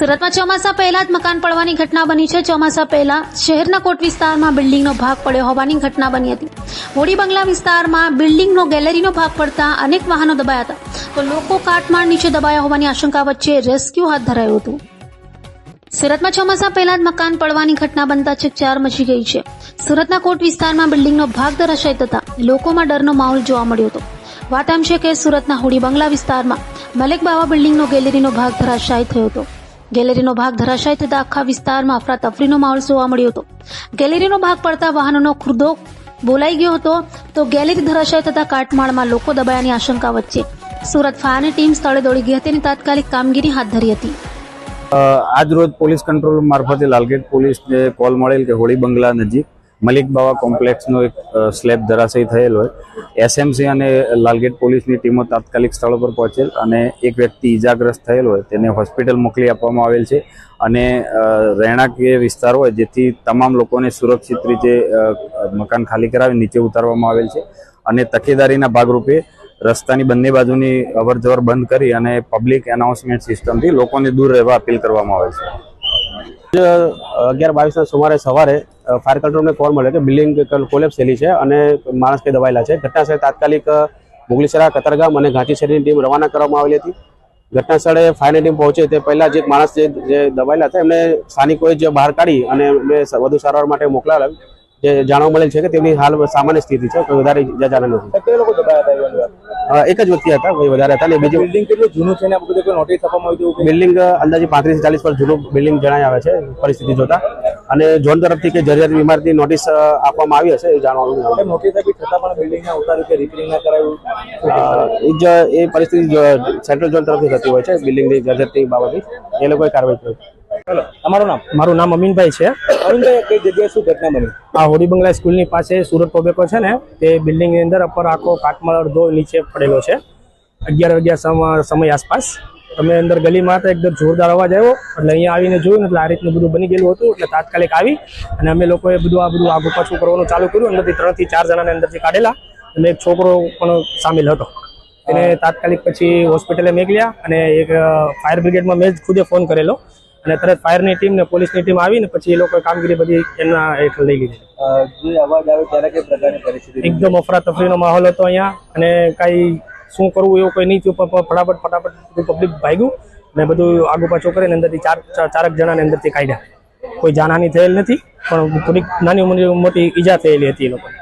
સુરતમાં ચોમાસા પહેલા જ મકાન પડવાની ઘટના બની છે. ચોમાસા પહેલા શહેરના કોટ વિસ્તારમાં બિલ્ડિંગનો ભાગ પડ્યો હોવાની ઘટના બની હતી. હોડી બંગલા વિસ્તારમાં બિલ્ડિંગનો ગેલેરીનો ભાગ પડતા અનેક વાહનો દબાયા હતા. તો લોકો કાટમાળ નીચે દબાયા હોવાની આશંકા વચ્ચે રેસ્ક્યુ હાથ ધરાયું હતું. સુરતમાં ચોમાસા પહેલા જ મકાન પડવાની ઘટના બનતા ચકચાર મચી ગઈ છે. સુરતના કોટ વિસ્તારમાં બિલ્ડિંગનો ભાગ ધરાશાય થતા લોકોમાં ડરનો માહોલ જોવા મળ્યો હતો. વાત એમ છે કે સુરતના હોડી બંગલા વિસ્તારમાં મલેક બાવા બિલ્ડિંગનો ગેલેરીનો ભાગ ધરાશાય થયો હતો. ગેલેરીનો ભાગ ધરાશાય થતા આખા વિસ્તારમાં અફરાતફરીનો માહોલ જોવા મળ્યો હતો. ગેલેરીનો ભાગ પડતા વાહનોનો ખુરદો બોલાઈ ગયો હતો તો ગેલેરી ધરાશાય થતા કાટમાળમાં લોકો દબાયાની આશંકા વચ્ચે. સુરત ફાયરની ટીમ સ્થળે દોડી ગઈ હતી અને તાત્કાલિક કામગીરી હાથ ધરી હતી. આજ રોજ પોલીસ કંટ્રોલ મારફતે લાલગેટ પોલીસને કોલ મળેલ કે હોળી બંગલા નજીક મલિક બાવા કોમ્પ્લેક્સનો એક સ્લેબ ધરાશયી થયેલ હોય. એસએમસી અને લાલગેટ પોલીસની ટીમો તાત્કાલિક સ્થળ પર પહોંચેલ અને એક વ્યક્તિ ઈજાગ્રસ્ત થયેલ હોય તેને હોસ્પિટલ મોકલી આપવામાં આવેલ છે. અને રહેણાંકીય વિસ્તાર હોય જેથી તમામ લોકોને સુરક્ષિત રીતે મકાન ખાલી કરાવી નીચે ઉતારવામાં આવેલ છે. અને તકેદારીના ભાગરૂપે રસ્તાની બંને બાજુની અવરજવર બંધ કરી અને પબ્લિક એનાઉન્સમેન્ટ સિસ્ટમથી લોકોને દૂર રહેવા અપીલ કરવામાં આવે છે. અગિયાર બાવીસના સુમારે સવારે ફાયર કંટ્રોલને કોલ મળ્યો કે બિલ્ડિંગ કોલેપ્સ થયેલી છે અને માણસ કે દબાયેલા છે. ઘટના સ્થળે તાત્કાલિક મુગલીસરા, કતરગામ અને ઘાંચીસરીની ટીમ રવાના કરવામાં આવેલી હતી. ઘટના સ્થળે ફાયરની ટીમ પહોંચે તે પહેલા જે માણસ જે દબાયેલા હતા એમને સ્થાનિકોએ જે બહાર કાઢી અને એમને વધુ સારવાર માટે મોકલાવેલા. જે જાણવા મળેલ છે કે તેમની હાલ સામાન્ય સ્થિતિ છે વધારે ઇજા જાણ નથી. એક જ વ્યક્તિ હતા કોઈ વધારે હતા ને બીજું બિલ્ડિંગ કેટલું જૂનું છે ને આ બધું કોઈ નોટિસ આપવામાં આવી હતું? બિલ્ડિંગ અંદાજે પાંત્રીસ ચાલીસ પર જૂનું બિલ્ડિંગ જણાય આવે છે પરિસ્થિતિ જોતા. અને ઝોન તરફથી કે જરૂરિયાત ઇમારતની નોટિસ આપવામાં આવી હશે એ જાણવાનું નોટિસ આપી છતાં પણ બિલ્ડિંગ ના ઉતાર્યું કે રિપેરિંગ ના કરાયું? એ જ એ પરિસ્થિતિ સેન્ટ્રલ ઝોન તરફથી થતી હોય છે બિલ્ડિંગની જરૂરિયાતની બાબતે એ લોકોએ કાર્યવાહી કરી. ચાલો તમારું નામ? મારું નામ અમીનભાઈ છે. કઈ જગ્યાએ શું ઘટના બની? આ હોડી બંગલા સ્કૂલની પાસે સુરત ટોબેકો છે ને તે બિલ્ડિંગની અંદર ઉપર આખો કાટમાળ અડધો નીચે પડેલો છે. અગિયાર વાગ્યા સમ- સમય આસપાસ. અમે અંદર ગલીમાં હતા એકદમ જોરદાર અવાજ આવ્યો. એટલે અહીંયા આવીને જોયું એટલે આ રીતનું બધું બની ગયેલું હતું. એટલે તાત્કાલિક આવી અને અમે લોકોએ બધું આ બધું આગુ પાછું કરવાનું ચાલુ કર્યું. અંદરથી ત્રણથી ચાર જણાને અંદરથી કાઢેલા. અને એક છોકરો પણ સામેલ હતો. એને તાત્કાલિક પછી હોસ્પિટલે મેકલ્યા અને એક ફાયર બ્રિગેડમાં મેં જ ખુદે ફોન કરેલો. અને તરત ફાયરની ટીમ ને પોલીસની ટીમ આવીને પછી એ લોકો કામગીરી બધી એમના હેઠળ લઈ લીધી. અવાજ આવ્યો ત્યારે કઈ પ્રકારની પરિસ્થિતિ એકદમ અફરાતફરીનો માહોલ હતો અહીંયા અને કાંઈ શું કરવું એવું કોઈ નહીં થયું પણ ફટાફટ ફટાફટ પબ્લિક ભાગ્યું ને બધું આગુ પાછું કરીને અંદરથી ચાર ચાર- ચારક જણાને અંદરથી કાઢ્યા. કોઈ જાનહાની થયેલ નથી પણ થોડીક નાની મોટી ઈજા થયેલી હતી એ લોકોને.